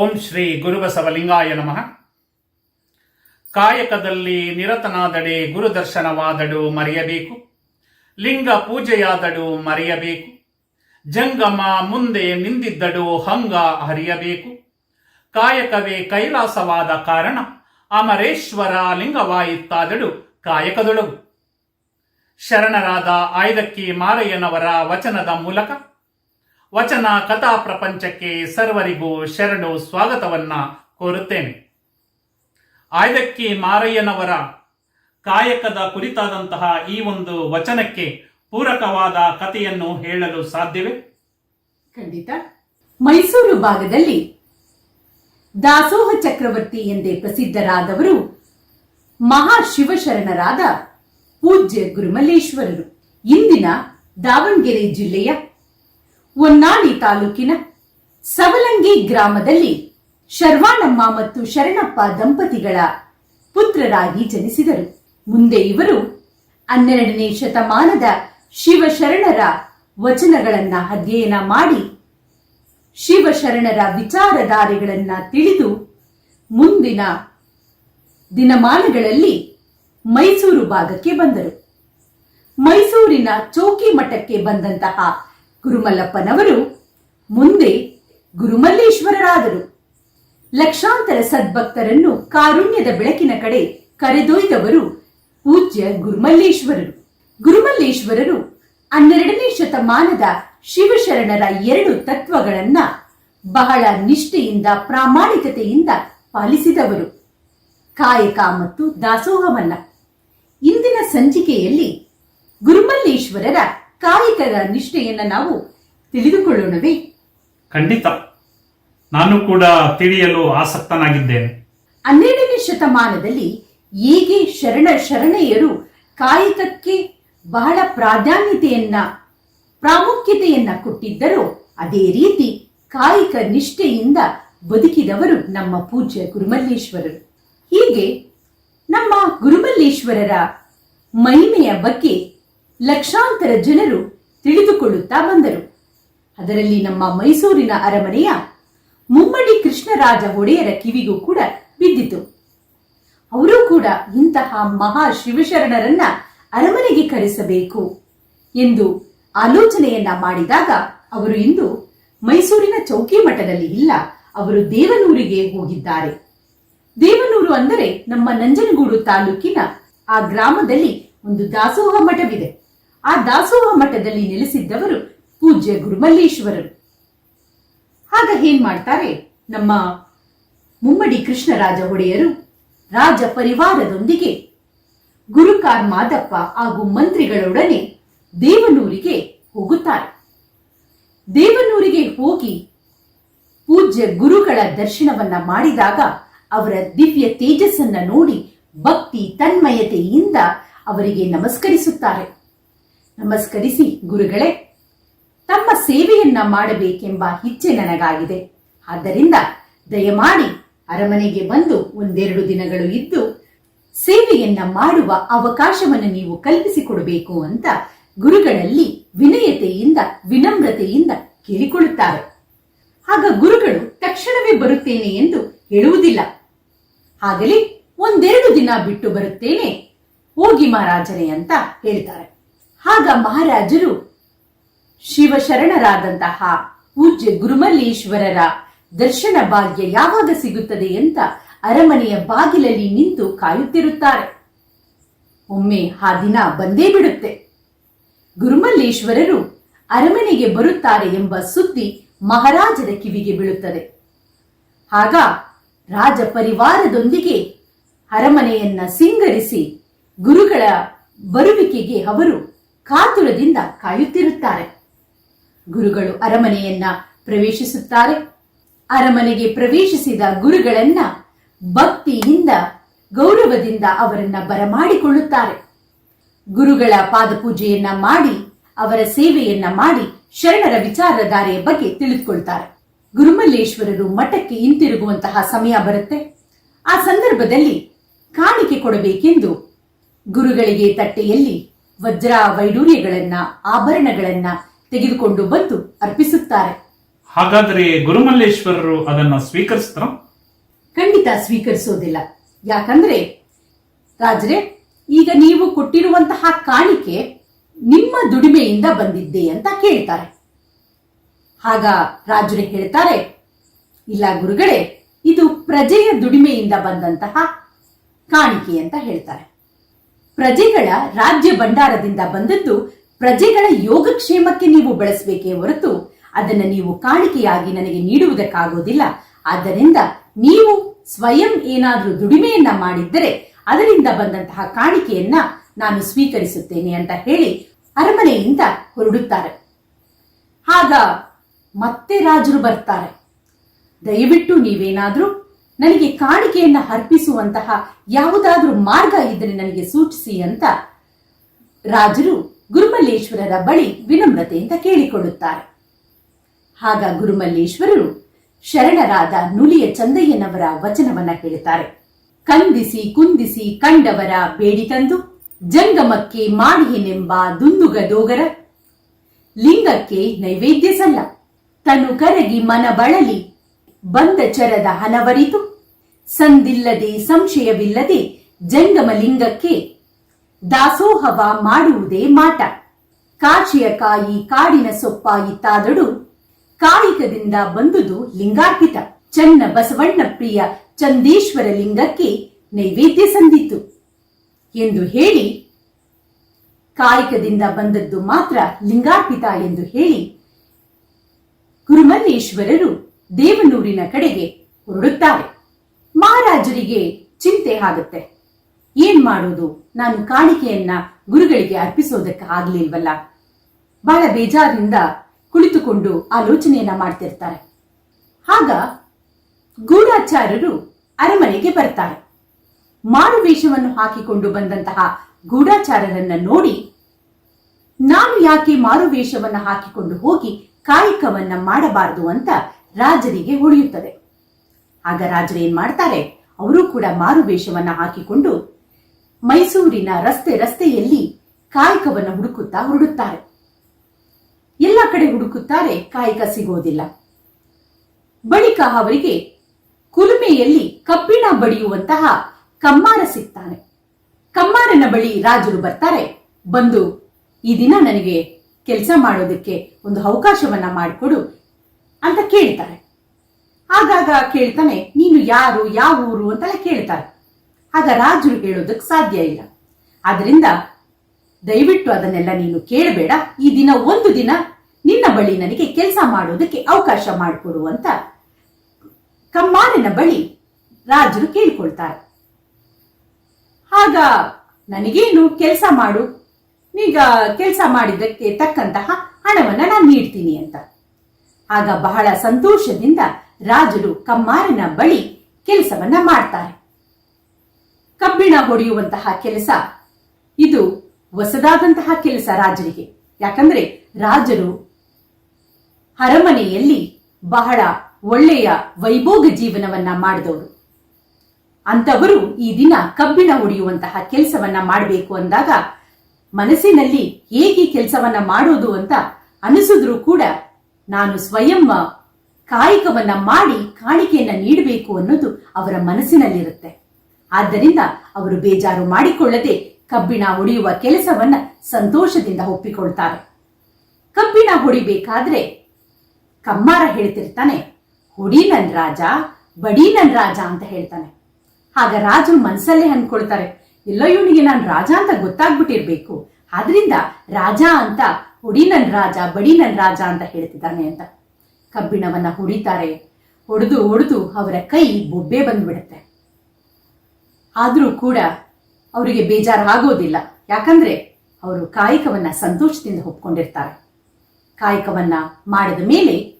ಓಂ ಶ್ರೀ ಗುರುಬಸವಲಿಂಗಾಯ ನಮಃ. ಕಾಯಕದಲ್ಲಿ ನಿರತನಾದಡೆ ಗುರುದರ್ಶನವಾದಡು ಮರೆಯಬೇಕು. ಲಿಂಗ ಪೂಜೆಯಾದಡು ಮರೆಯಬೇಕು. ಜಂಗಮ ಮುಂದೆ ನಿಂದಿದ್ದಡು ಹಂಗ ಹರಿಯಬೇಕು ಕಾಯಕವೇ ಕೈಲಾಸವಾದ ಕಾರಣ ಅಮರೇಶ್ವರ ಲಿಂಗವಾಯಿತ್ತಾದಡು ಕಾಯಕದೊಳಗು. ಶರಣರಾದ ಆಯ್ದಕ್ಕಿ ಮಾರಯ್ಯನವರ ವಚನದ ಮೂಲಕ ವಚನ ಕಥಾ ಪ್ರಪಂಚಕ್ಕೆ ಸರ್ವರಿಗೂ ಶರಣು ಸ್ವಾಗತವನ್ನ ಕೋರುತ್ತೇನೆ. ಆಯ್ದಕ್ಕಿ ಮಾರಯ್ಯನವರ ಕಾಯಕದ ಕುರಿತಾದಂತಹ ಈ ಒಂದು ವಚನಕ್ಕೆ ಪೂರಕವಾದ ಕಥೆಯನ್ನು ಹೇಳಲು ಸಾಧ್ಯವೇ? ಖಂಡಿತ. ಮೈಸೂರು ಭಾಗದಲ್ಲಿ ದಾಸೋಹ ಚಕ್ರವರ್ತಿ ಎಂದೇ ಪ್ರಸಿದ್ಧರಾದವರು ಮಹಾಶಿವಶರಣರಾದ ಪೂಜ್ಯ ಗುರುಮಲ್ಲೇಶ್ವರರು. ಇಂದಿನ ದಾವಣಗೆರೆ ಜಿಲ್ಲೆಯ ಹೊನ್ನಾಳಿ ತಾಲೂಕಿನ ಸವಲಂಗಿ ಗ್ರಾಮದಲ್ಲಿ ಶರ್ವಾಣಮ್ಮ ಮತ್ತು ಶರಣಪ್ಪ ದಂಪತಿಗಳ ಪುತ್ರರಾಗಿ ಜನಿಸಿದರು. ಮುಂದೆ ಇವರು ಹನ್ನೆರಡನೇ ಶತಮಾನದ ಶಿವಶರಣರ ವಚನಗಳನ್ನ ಅಧ್ಯಯನ ಮಾಡಿ ಶಿವಶರಣರ ವಿಚಾರಧಾರೆಗಳನ್ನ ತಿಳಿದು ಮುಂದಿನ ದಿನಮಾನಗಳಲ್ಲಿ ಮೈಸೂರು ಭಾಗಕ್ಕೆ ಬಂದರು. ಮೈಸೂರಿನ ಚೌಕಿ ಮಠಕ್ಕೆ ಬಂದಂತಹ ಗುರುಮಲ್ಲಪ್ಪನವರು ಮುಂದೆ ಗುರುಮಲ್ಲೇಶ್ವರರಾದರು. ಲಕ್ಷಾಂತರ ಸದ್ಭಕ್ತರನ್ನು ಕಾರುಣ್ಯದ ಬೆಳಕಿನ ಕಡೆ ಕರೆದೊಯ್ದವರು ಪೂಜ್ಯ ಗುರುಮಲ್ಲೇಶ್ವರರು. ಗುರುಮಲ್ಲೇಶ್ವರರು ಹನ್ನೆರಡನೇ ಶತಮಾನದ ಶಿವಶರಣರ ಎರಡು ತತ್ವಗಳನ್ನ ಬಹಳ ನಿಷ್ಠೆಯಿಂದ ಪ್ರಾಮಾಣಿಕತೆಯಿಂದ ಪಾಲಿಸಿದವರು. ಕಾಯಕ ಮತ್ತು ದಾಸೋಹವಲ್ಲ ಇಂದಿನ ಸಂಚಿಕೆಯಲ್ಲಿ ಗುರುಮಲ್ಲೇಶ್ವರರ ಕಾಯಕದ ನಿಷ್ಠೆಯನ್ನ ನಾವು ತಿಳಿದುಕೊಳ್ಳೋಣವೇ? ಖಂಡಿತ. ನಾನು ಕೂಡ ತಿಳಿಯಲು ಆಸಕ್ತನಾಗಿದ್ದೇನೆ. ಹನ್ನೆರಡನೇ ಶತಮಾನದಲ್ಲಿ ಹೇಗೆ ಶರಣ ಶರಣೆಯರು ಕಾಯಕಕ್ಕೆ ಬಹಳ ಪ್ರಾಧಾನ್ಯತೆಯನ್ನ ಪ್ರಾಮುಖ್ಯತೆಯನ್ನ ಕೊಟ್ಟಿದ್ದರೋ ಅದೇ ರೀತಿ ಕಾಯಕ ನಿಷ್ಠೆಯಿಂದ ಬದುಕಿದವರು ನಮ್ಮ ಪೂಜ್ಯ ಗುರುಮಲ್ಲೇಶ್ವರರು. ಹೀಗೆ ನಮ್ಮ ಗುರುಮಲ್ಲೇಶ್ವರರ ಮಹಿಮೆಯ ಬಗ್ಗೆ ಲಕ್ಷಾಂತರ ಜನರು ತಿಳಿದುಕೊಳ್ಳುತ್ತಾ ಬಂದರು. ಅದರಲ್ಲಿ ನಮ್ಮ ಮೈಸೂರಿನ ಅರಮನೆಯ ಮುಮ್ಮಡಿ ಕೃಷ್ಣರಾಜ ಒಡೆಯರ ಕಿವಿಗೂ ಕೂಡ ಬಿದ್ದಿತು. ಅವರು ಕೂಡ ಇಂತಹ ಮಹಾ ಶಿವಶರಣರನ್ನ ಅರಮನೆಗೆ ಕರೆಸಬೇಕು ಎಂದು ಆಲೋಚನೆಯನ್ನ ಮಾಡಿದಾಗ ಅವರು ಇಂದು ಮೈಸೂರಿನ ಚೌಕಿ ಮಠದಲ್ಲಿ ಇಲ್ಲ, ಅವರು ದೇವನೂರಿಗೆ ಹೋಗಿದ್ದಾರೆ. ದೇವನೂರು ಅಂದರೆ ನಮ್ಮ ನಂಜನಗೂಡು ತಾಲೂಕಿನ ಆ ಗ್ರಾಮದಲ್ಲಿ ಒಂದು ದಾಸೋಹ ಮಠವಿದೆ. ಆ ದಾಸೋಹ ಮಠದಲ್ಲಿ ನೆಲೆಸಿದ್ದವರು ಪೂಜ್ಯ ಗುರುಮಲ್ಲೇಶ್ವರರು. ಆಗ ಏನ್ ಮಾಡ್ತಾರೆ? ನಮ್ಮ ಮುಮ್ಮಡಿ ಕೃಷ್ಣರಾಜ ಒಡೆಯರು ರಾಜ ಪರಿವಾರದೊಂದಿಗೆ ಗುರುಕಾರ್ ಮಾದಪ್ಪ ಹಾಗೂ ಮಂತ್ರಿಗಳೊಡನೆ ದೇವನೂರಿಗೆ ಹೋಗುತ್ತಾರೆ. ದೇವನೂರಿಗೆ ಹೋಗಿ ಪೂಜ್ಯ ಗುರುಗಳ ದರ್ಶನವನ್ನ ಮಾಡಿದಾಗ ಅವರ ದಿವ್ಯ ತೇಜಸ್ಸನ್ನ ನೋಡಿ ಭಕ್ತಿ ತನ್ಮಯತೆಯಿಂದ ಅವರಿಗೆ ನಮಸ್ಕರಿಸುತ್ತಾರೆ. ನಮಸ್ಕರಿಸಿ ಗುರುಗಳೇ ತಮ್ಮ ಸೇವೆಯನ್ನ ಮಾಡಬೇಕೆಂಬ ಇಚ್ಛೆ ನನಗಾಗಿದೆ. ಆದ್ದರಿಂದ ದಯಮಾಡಿ ಅರಮನೆಗೆ ಬಂದು ಒಂದೆರಡು ದಿನಗಳು ಇದ್ದು, ಸೇವೆಯನ್ನ ಮಾಡುವ ಅವಕಾಶವನ್ನು ನೀವು ಕಲ್ಪಿಸಿಕೊಡಬೇಕು ಅಂತ ಗುರುಗಳಲ್ಲಿ ವಿನಯತೆಯಿಂದ, ವಿನಮ್ರತೆಯಿಂದ ಕೇಳಿಕೊಳ್ಳುತ್ತಾರೆ. ಆಗ ಗುರುಗಳು ತಕ್ಷಣವೇ ಬರುತ್ತೇನೆ ಎಂದು ಹೇಳುವುದಿಲ್ಲ. ಆಗಲಿ ಒಂದೆರಡು ದಿನ ಬಿಟ್ಟು ಬರುತ್ತೇನೆ, ಹೋಗಿ ಮಹಾರಾಜರೇ ಅಂತ ಹೇಳ್ತಾರೆ. ಆಗ ಮಹಾರಾಜರು ಶಿವಶರಣರಾದಂತಹ ಪೂಜ್ಯ ಗುರುಮಲ್ಲೇಶ್ವರರ ದರ್ಶನ ಭಾಗ್ಯ ಯಾವಾಗ ಸಿಗುತ್ತದೆ ಅಂತ ಅರಮನೆಯ ಬಾಗಿಲಲ್ಲಿ ನಿಂತು ಕಾಯುತ್ತಿರುತ್ತಾರೆ. ಒಮ್ಮೆ ಆ ದಿನ ಬಂದೇ ಬಿಡುತ್ತೆ. ಗುರುಮಲ್ಲೇಶ್ವರರು ಅರಮನೆಗೆ ಬರುತ್ತಾರೆ ಎಂಬ ಸುದ್ದಿ ಮಹಾರಾಜರ ಕಿವಿಗೆ ಬೀಳುತ್ತದೆ. ಆಗ ರಾಜ ಪರಿವಾರದೊಂದಿಗೆ ಅರಮನೆಯನ್ನ ಸಿಂಗರಿಸಿ ಗುರುಗಳ ಬರುವಿಕೆಗೆ ಅವರು ಕಾತುರದಿಂದ ಕಾಯುತ್ತಿರುತ್ತಾರೆ. ಗುರುಗಳು ಅರಮನೆಯನ್ನ ಪ್ರವೇಶಿಸುತ್ತಾರೆ. ಅರಮನೆಗೆ ಪ್ರವೇಶಿಸಿದ ಗುರುಗಳನ್ನ ಭಕ್ತಿಯಿಂದ, ಗೌರವದಿಂದ ಅವರನ್ನ ಬರಮಾಡಿಕೊಳ್ಳುತ್ತಾರೆ. ಗುರುಗಳ ಪಾದಪೂಜೆಯನ್ನ ಮಾಡಿ, ಅವರ ಸೇವೆಯನ್ನ ಮಾಡಿ ಶರಣರ ವಿಚಾರಧಾರೆಯ ಬಗ್ಗೆ ತಿಳಿದುಕೊಳ್ತಾರೆ. ಗುರುಮಲ್ಲೇಶ್ವರರು ಮಠಕ್ಕೆ ಹಿಂತಿರುಗುವಂತಹ ಸಮಯ ಬರುತ್ತೆ. ಆ ಸಂದರ್ಭದಲ್ಲಿ ಕಾಣಿಕೆ ಕೊಡಬೇಕೆಂದು ಗುರುಗಳಿಗೆ ತಟ್ಟೆಯಲ್ಲಿ ವಜ್ರ ವೈಡೂರ್ಯಗಳನ್ನ ಆಭರಣಗಳನ್ನ ತೆಗೆದುಕೊಂಡು ಬಂದು ಅರ್ಪಿಸುತ್ತಾರೆ. ಹಾಗಾದರೆ ಗುರುಮಲ್ಲೇಶ್ವರರು ಅದನ್ನ ಸ್ವೀಕರಿಸ್ತಾರ? ಖಂಡಿತ ಸ್ವೀಕರಿಸೋದಿಲ್ಲ. ಯಾಕಂದ್ರೆ ರಾಜ್ರೆ ಈಗ ನೀವು ಕೊಟ್ಟಿರುವಂತಹ ಕಾಣಿಕೆ ನಿಮ್ಮ ದುಡಿಮೆಯಿಂದ ಬಂದಿದ್ದೆ ಅಂತ ಕೇಳ್ತಾರೆ. ಆಗ ರಾಜರೇ ಹೇಳ್ತಾರೆ ಇಲ್ಲ ಗುರುಗಳೇ ಇದು ಪ್ರಜೆಯ ದುಡಿಮೆಯಿಂದ ಬಂದಂತಹ ಕಾಣಿಕೆ ಅಂತ ಹೇಳ್ತಾರೆ. ಪ್ರಜೆಗಳ ರಾಜ್ಯ ಭಂಡಾರದಿಂದ ಬಂದದ್ದು ಪ್ರಜೆಗಳ ಯೋಗಕ್ಷೇಮಕ್ಕೆ ನೀವು ಬಳಸಬೇಕೇ ಹೊರತು ಅದನ್ನು ನೀವು ಕಾಣಿಕೆಯಾಗಿ ನನಗೆ ನೀಡುವುದಕ್ಕಾಗೋದಿಲ್ಲ. ಆದ್ದರಿಂದ ನೀವು ಸ್ವಯಂ ಏನಾದರೂ ದುಡಿಮೆಯನ್ನ ಮಾಡಿದ್ದರೆ ಅದರಿಂದ ಬಂದಂತಹ ಕಾಣಿಕೆಯನ್ನ ನಾನು ಸ್ವೀಕರಿಸುತ್ತೇನೆ ಅಂತ ಹೇಳಿ ಅರಮನೆಯಿಂದ ಹೊರಡುತ್ತಾರೆ. ಆಗ ಮತ್ತೆ ರಾಜರು ಬರ್ತಾರೆ. ದಯವಿಟ್ಟು ನೀವೇನಾದ್ರೂ ನನಗೆ ಕಾಣಿಕೆಯನ್ನ ಅರ್ಪಿಸುವಂತಹ ಯಾವುದಾದ್ರೂ ಮಾರ್ಗ ಇದ್ದರೆ ನನಗೆ ಸೂಚಿಸಿ ಅಂತ ರಾಜರು ಗುರುಮಲ್ಲೇಶ್ವರರ ಬಳಿ ವಿನಮ್ರತೆಯಿಂದ ಕೇಳಿಕೊಳ್ಳುತ್ತಾರೆ. ಆಗ ಗುರುಮಲ್ಲೇಶ್ವರರು ಶರಣರಾದ ನುಲಿಯ ಚಂದಯ್ಯನವರ ವಚನವನ್ನ ಹೇಳುತ್ತಾರೆ. ಕಂದಿಸಿ, ಕುಂದಿಸಿ ಕಂಡವರ ಬೇಡಿ ತಂದು, ಜಂಗಮಕ್ಕೆ ಮಾಡಿಹೆನೆಂಬ ದುಂದುಗ ದೋಗರ, ಲಿಂಗಕ್ಕೆ ನೈವೇದ್ಯ ಸಲ್ಲ ತನು ಕರಗಿ ಮನ ಬಳಲಿ, ಬಂದ ಚರದ ಹನವರಿತು ಸಂದಿಲ್ಲದೆ, ಸಂಶಯವಿಲ್ಲದೆ ಜಂಗಮಲಿಂಗಕ್ಕೆ ದಾಸೋಹವ ಮಾಡುವುದೇ ಮಾಟ. ಕಾಚಿಯ ಕಾಯಿ ಕಾಡಿನ ಸೊಪ್ಪಾಯಿತಾದಡು ಕಾಯಿಕದಿಂದ ಬಂದುದು ಲಿಂಗಾರ್ಪಿತ. ಚನ್ನ ಬಸವಣ್ಣ ಪ್ರಿಯ ಚಂದೇಶ್ವರ ಲಿಂಗಕ್ಕೆ ನೈವೇದ್ಯ ಸಂದಿತ್ತು. ಎಂದು ಹೇಳಿ ಕಾಯಿಕದಿಂದ ಬಂದದ್ದು ಮಾತ್ರ ಲಿಂಗಾರ್ಪಿತ ಎಂದು ಹೇಳಿ ಗುರುಮಲ್ಲೇಶ್ವರರು ದೇವನೂರಿನ ಕಡೆಗೆ ಹೊರಡುತ್ತಾರೆ. ಮಹಾರಾಜರಿಗೆ ಚಿಂತೆ ಆಗುತ್ತೆ. ಏನ್ ಮಾಡೋದು? ನಾನು ಕಾಣಿಕೆಯನ್ನ ಗುರುಗಳಿಗೆ ಅರ್ಪಿಸೋದಕ್ಕೆ ಆಗ್ಲಿಲ್ವಲ್ಲ? ಬಹಳ ಬೇಜಾರಿನಿಂದ ಕುಳಿತುಕೊಂಡು ಆಲೋಚನೆಯನ್ನ ಮಾಡ್ತಿರ್ತಾರೆ. ಆಗ ಗೂಢಾಚಾರ್ಯರು ಅರಮನೆಗೆ ಬರ್ತಾರೆ. ಮಾರುವೇಷವನ್ನು ಹಾಕಿಕೊಂಡು ಬಂದಂತಹ ಗೂಢಾಚಾರ್ಯರನ್ನ ನೋಡಿ, ನಾನು ಯಾಕೆ ಮಾರುವೇಷವನ್ನ ಹಾಕಿಕೊಂಡು ಹೋಗಿ ಕಾಯಕವನ್ನ ಮಾಡಬಾರದು ಅಂತ ರಾಜರಿಗೆ ಹೊಳೆಯುತ್ತದೆ ಆಗ ರಾಜರು ಏನ್ ಮಾಡ್ತಾರೆ? ಅವರು ಕೂಡ ಮಾರುವೇಷವನ್ನ ಹಾಕಿಕೊಂಡು ಮೈಸೂರಿನ ರಸ್ತೆ ರಸ್ತೆಯಲ್ಲಿ ಕಾಯಕವನ್ನ ಹುಡುಕುತ್ತಾ ಹುಡುಕುತ್ತಾರೆ ಎಲ್ಲ ಕಡೆ ಹುಡುಕುತ್ತಾರೆ, ಕಾಯಕ ಸಿಗೋದಿಲ್ಲ. ಬಳಿಕ ಅವರಿಗೆ ಕುಲುಮೆಯಲ್ಲಿ ಕಬ್ಬಿಣ ಬಡಿಯುವಂತಹ ಕಮ್ಮಾರ ಸಿಗ್ತಾನೆ. ಕಮ್ಮಾರನ ಬಳಿ ರಾಜರು ಬರ್ತಾರೆ, ಬಂದು ಈ ದಿನ ನನಗೆ ಕೆಲಸ ಮಾಡೋದಕ್ಕೆ ಒಂದು ಅವಕಾಶವನ್ನ ಮಾಡಿಕೊಡು ಅಂತ ಕೇಳ್ತಾರೆ. ಆಗಾಗ ಕೇಳ್ತಾನೆ, ನೀನು ಯಾರು, ಯಾವ ಊರು? ಅಂತೆಲ್ಲ ಕೇಳ್ತಾರೆ. ಆಗ ರಾಜರು ಹೇಳೋದಕ್ಕೆ ಸಾಧ್ಯ ಇಲ್ಲ. ಆದ್ರಿಂದ ದಯವಿಟ್ಟು ಅದನ್ನೆಲ್ಲ ನೀನು ಕೇಳಬೇಡ. ಈ ದಿನ ಒಂದು ದಿನ ನಿನ್ನ ಬಳಿ ನನಗೆ ಕೆಲಸ ಮಾಡೋದಕ್ಕೆ ಅವಕಾಶ ಮಾಡಿಕೊಡು ಅಂತ ಕಮ್ಮಾರನ ಬಳಿ ರಾಜರು ಕೇಳಿಕೊಳ್ತಾರೆ. ಆಗ, ನನಗೇನು ಕೆಲಸ ಮಾಡು? ಈಗ ಕೆಲಸ ಮಾಡಿದ್ದಕ್ಕೆ ತಕ್ಕಂತಹ ಹಣವನ್ನು ನಾನು ನೀಡ್ತೀನಿ ಅಂತ. ಆಗ ಬಹಳ ಸಂತೋಷದಿಂದ ರಾಜರು ಕಮ್ಮಾರನ ಬಳಿ ಕೆಲಸವನ್ನ ಮಾಡ್ತಾರೆ. ಕಬ್ಬಿಣ ಹೊಡೆಯುವಂತಹ ಕೆಲಸ, ಇದು ಹೊಸದಾದಂತಹ ಕೆಲಸ ರಾಜರಿಗೆ. ಯಾಕಂದ್ರೆ ರಾಜರು ಅರಮನೆಯಲ್ಲಿ ಬಹಳ ಒಳ್ಳೆಯ ವೈಭೋಗ ಜೀವನವನ್ನ ಮಾಡಿದವರು. ಅಂತವರು ಈ ದಿನ ಕಬ್ಬಿಣ ಹೊಡೆಯುವಂತಹ ಕೆಲಸವನ್ನ ಮಾಡಬೇಕು ಅಂದಾಗ ಮನಸ್ಸಿನಲ್ಲಿ ಹೇಗೆ ಕೆಲಸವನ್ನ ಮಾಡೋದು ಅಂತ ಅನಿಸಿದ್ರು ಕೂಡ ನಾನು ಸ್ವಯಂ ಕಾಯಕವನ್ನ ಮಾಡಿ ಕಾಣಿಕೆಯನ್ನ ನೀಡಬೇಕು ಅನ್ನೋದು ಅವರ ಮನಸ್ಸಿನಲ್ಲಿರುತ್ತೆ. ಆದ್ದರಿಂದ ಅವರು ಬೇಜಾರು ಮಾಡಿಕೊಳ್ಳದೆ ಕಬ್ಬಿಣ ಹೊಡೆಯುವ ಕೆಲಸವನ್ನ ಸಂತೋಷದಿಂದ ಒಪ್ಪಿಕೊಳ್ತಾರೆ. ಕಬ್ಬಿಣ ಹೊಡಿಬೇಕಾದ್ರೆ ಕಮ್ಮಾರ ಹೇಳ್ತಿರ್ತಾನೆ, ಹೊಡಿ ನನ್ ರಾಜ, ಬಡಿ ನನ್ ರಾಜ ಅಂತ ಹೇಳ್ತಾನೆ. ಆಗ ರಾಜರು ಮನಸ್ಸಲ್ಲೇ ಅನ್ಕೊಳ್ತಾರೆ, ಎಲ್ಲೋ ಇವನಿಗೆ ನಾನು ರಾಜ ಅಂತ ಗೊತ್ತಾಗ್ಬಿಟ್ಟಿರ್ಬೇಕು, ಆದ್ರಿಂದ ರಾಜ ಅಂತ, ಹೊಡಿ ನನ್ ರಾಜ, ಬಡಿ ನನ್ ರಾಜ ಅಂತ ಹೇಳ್ತಿದ್ದಾನೆ ಅಂತ. ಕಬ್ಬಿಣವನ್ನ ಹೊಡಿತಾರೆ ಹೊಡೆದು ಹೊಡೆದು ಅವರ ಕೈ ಬೊಬ್ಬೆ ಬಂದ್ಬಿಡುತ್ತೆ. ಆದ್ರೂ ಕೂಡ ಅವರಿಗೆ ಬೇಜಾರಾಗೋದಿಲ್ಲ. ಯಾಕಂದ್ರೆ ಅವರು ಕಾಯಕವನ್ನ ಸಂತೋಷದಿಂದ ಒಪ್ಕೊಂಡಿರ್ತಾರೆ. ಕಾಯಕವನ್ನ ಮಾಡಿದ ಮೇಲೆ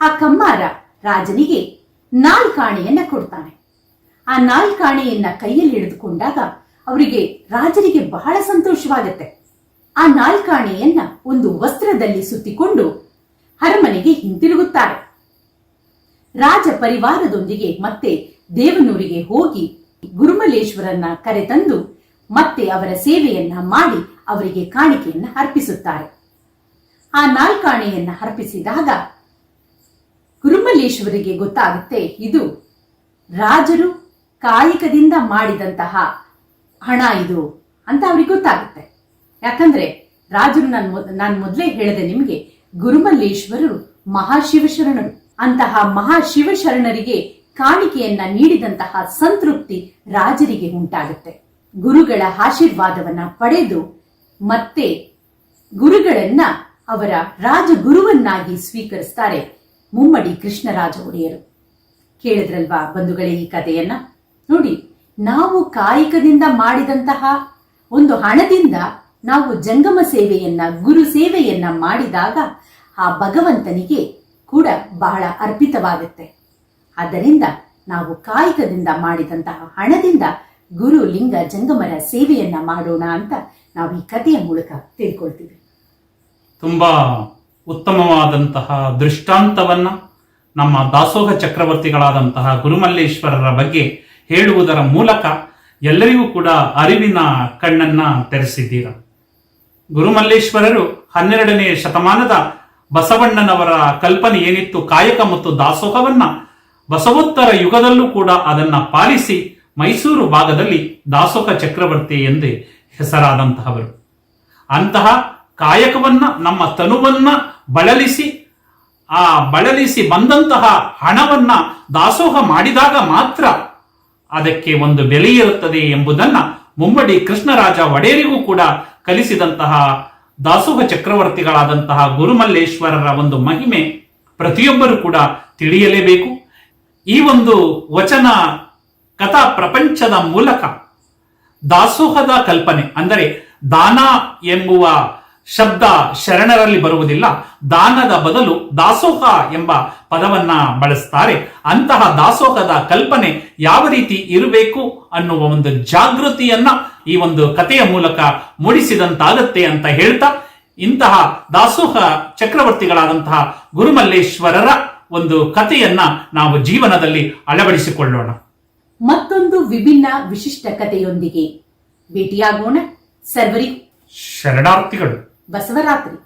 ಆ ಕಮ್ಮಾರ ರಾಜನಿಗೆ ನಾಲ್ಕಾಣೆಯನ್ನ ಕೊಡ್ತಾನೆ. ಆ ನಾಲ್ಕಾಣೆಯನ್ನ ಕೈಯಲ್ಲಿ ಹಿಡಿದುಕೊಂಡಾಗ ಅವರಿಗೆ ರಾಜರಿಗೆ ಬಹಳ ಸಂತೋಷವಾಗುತ್ತೆ. ಆ ನಾಲ್ಕಾಣೆಯನ್ನ ಒಂದು ವಸ್ತ್ರದಲ್ಲಿ ಸುತ್ತಿಕೊಂಡು ಅರಮನೆಗೆ ಹಿಂತಿರುಗುತ್ತಾರೆ. ರಾಜ ಪರಿವಾರದೊಂದಿಗೆ ಮತ್ತೆ ದೇವನೂರಿಗೆ ಹೋಗಿ ಗುರುಮಲೇಶ್ವರನ್ನ ಕರೆತಂದು ಮತ್ತೆ ಅವರ ಸೇವೆಯನ್ನ ಮಾಡಿ ಅವರಿಗೆ ಕಾಣಿಕೆಯನ್ನ ಅರ್ಪಿಸುತ್ತಾರೆ. ಆ ನಾಲ್ಕಾಣೆಯನ್ನ ಅರ್ಪಿಸಿದಾಗ ಗುರುಮಲೇಶ್ವರಿಗೆ ಗೊತ್ತಾಗುತ್ತೆ, ಇದು ರಾಜರು ಕಾಯಕದಿಂದ ಮಾಡಿದಂತಹ ಹಣ ಇದು ಅಂತ ಅವ್ರಿಗೆ ಗೊತ್ತಾಗುತ್ತೆ. ಯಾಕಂದ್ರೆ ರಾಜರು ನಾನು ನಾನು ಮೊದಲೇ ಹೇಳಿದೆ ನಿಮಗೆ ಗುರುಮಲ್ಲೇಶ್ವರರು ಮಹಾಶಿವಶರಣರು. ಅಂತಹ ಮಹಾಶಿವಶರಣರಿಗೆ ಕಾಣಿಕೆಯನ್ನ ನೀಡಿದಂತಹ ಸಂತೃಪ್ತಿ ರಾಜರಿಗೆ ಉಂಟಾಗುತ್ತೆ. ಗುರುಗಳ ಆಶೀರ್ವಾದವನ್ನ ಪಡೆದು ಮತ್ತೆ ಗುರುಗಳನ್ನ ಅವರ ರಾಜಗುರುವನ್ನಾಗಿ ಸ್ವೀಕರಿಸ್ತಾರೆ ಮುಮ್ಮಡಿ ಕೃಷ್ಣರಾಜ ಒಡೆಯರು. ಕೇಳಿದ್ರಲ್ವಾ ಬಂಧುಗಳೇ ಈ ಕಥೆಯನ್ನ? ನೋಡಿ, ನಾವು ಕಾಯಕದಿಂದ ಮಾಡಿದಂತಹ ಒಂದು ಹಣದಿಂದ ನಾವು ಜಂಗಮ ಸೇವೆಯನ್ನ, ಗುರು ಸೇವೆಯನ್ನ ಮಾಡಿದಾಗ ಆ ಭಗವಂತನಿಗೆ ಕೂಡ ಬಹಳ ಅರ್ಪಿತವಾಗುತ್ತೆ. ಆದ್ದರಿಂದ ನಾವು ಕಾಯಕದಿಂದ ಮಾಡಿದಂತಹ ಹಣದಿಂದ ಗುರು ಲಿಂಗ ಜಂಗಮರ ಸೇವೆಯನ್ನ ಮಾಡೋಣ ಅಂತ ನಾವು ಈ ಕಥೆಯ ಮೂಲಕ ತಿಳ್ಕೊಳ್ತೀವಿ. ತುಂಬಾ ಉತ್ತಮವಾದಂತಹ ದೃಷ್ಟಾಂತವನ್ನ ನಮ್ಮ ದಾಸೋಹ ಚಕ್ರವರ್ತಿಗಳಾದಂತಹ ಗುರುಮಲ್ಲೇಶ್ವರರ ಬಗ್ಗೆ ಹೇಳುವುದರ ಮೂಲಕ ಎಲ್ಲರಿಗೂ ಕೂಡ ಅರಿವಿನ ಕಣ್ಣನ್ನ ತೆರೆಸಿದ್ದೀರ. ಗುರುಮಲ್ಲೇಶ್ವರರು ಹನ್ನೆರಡನೇ ಶತಮಾನದ ಬಸವಣ್ಣನವರ ಕಲ್ಪನೆ ಏನಿತ್ತು? ಕಾಯಕ ಮತ್ತು ದಾಸೋಹವನ್ನ ಬಸವೋತ್ತರ ಯುಗದಲ್ಲೂ ಕೂಡ ಅದನ್ನ ಪಾಲಿಸಿ ಮೈಸೂರು ಭಾಗದಲ್ಲಿ ದಾಸೋಹ ಚಕ್ರವರ್ತಿ ಎಂದೇ ಹೆಸರಾದಂತಹವರು. ಅಂತಹ ಕಾಯಕವನ್ನ, ನಮ್ಮ ತನುವನ್ನ ಬಳಲಿಸಿ, ಆ ಬಳಲಿಸಿ ಬಂದಂತಹ ಹಣವನ್ನ ದಾಸೋಹ ಮಾಡಿದಾಗ ಮಾತ್ರ ಅದಕ್ಕೆ ಒಂದು ಬೆಲೆ ಇರುತ್ತದೆ ಎಂಬುದನ್ನ ಮುಮ್ಮಡಿ ಕೃಷ್ಣರಾಜ ಒಡೆಯರಿಗೂ ಕೂಡ ಕಲಿಸಿದಂತಹ ದಾಸೋಹ ಚಕ್ರವರ್ತಿಗಳಾದಂತಹ ಗುರುಮಲ್ಲೇಶ್ವರರ ಒಂದು ಮಹಿಮೆ ಪ್ರತಿಯೊಬ್ಬರು ಕೂಡ ತಿಳಿಯಲೇಬೇಕು. ಈ ಒಂದು ವಚನ ಕಥಾ ಪ್ರಪಂಚದ ಮೂಲಕ ದಾಸೋಹದ ಕಲ್ಪನೆ, ಅಂದರೆ ದಾನ ಎಂಬುವ ಶಬ್ದ ಶರಣರಲ್ಲಿ ಬರುವುದಿಲ್ಲ. ದಾನದ ಬದಲು ದಾಸೋಹ ಎಂಬ ಪದವನ್ನ ಬಳಸ್ತಾರೆ. ಅಂತಹ ದಾಸೋಹದ ಕಲ್ಪನೆ ಯಾವ ರೀತಿ ಇರಬೇಕು ಅನ್ನುವ ಒಂದು ಜಾಗೃತಿಯನ್ನ ಈ ಒಂದು ಕಥೆಯ ಮೂಲಕ ಮೂಡಿಸಿದಂತಾಗತ್ತೆ ಅಂತ ಹೇಳ್ತಾ ಇಂತಹ ದಾಸೋಹ ಚಕ್ರವರ್ತಿಗಳಾದಂತಹ ಗುರುಮಲ್ಲೇಶ್ವರರ ಒಂದು ಕಥೆಯನ್ನ ನಾವು ಜೀವನದಲ್ಲಿ ಅಳವಡಿಸಿಕೊಳ್ಳೋಣ. ಮತ್ತೊಂದು ವಿಭಿನ್ನ ವಿಶಿಷ್ಟ ಕಥೆಯೊಂದಿಗೆ ಭೇಟಿಯಾಗೋಣ. ಸರ್ವರಿ ಶರಣಾರ್ಥಿಗಳು. ಬಸವರಾತ್ರಿ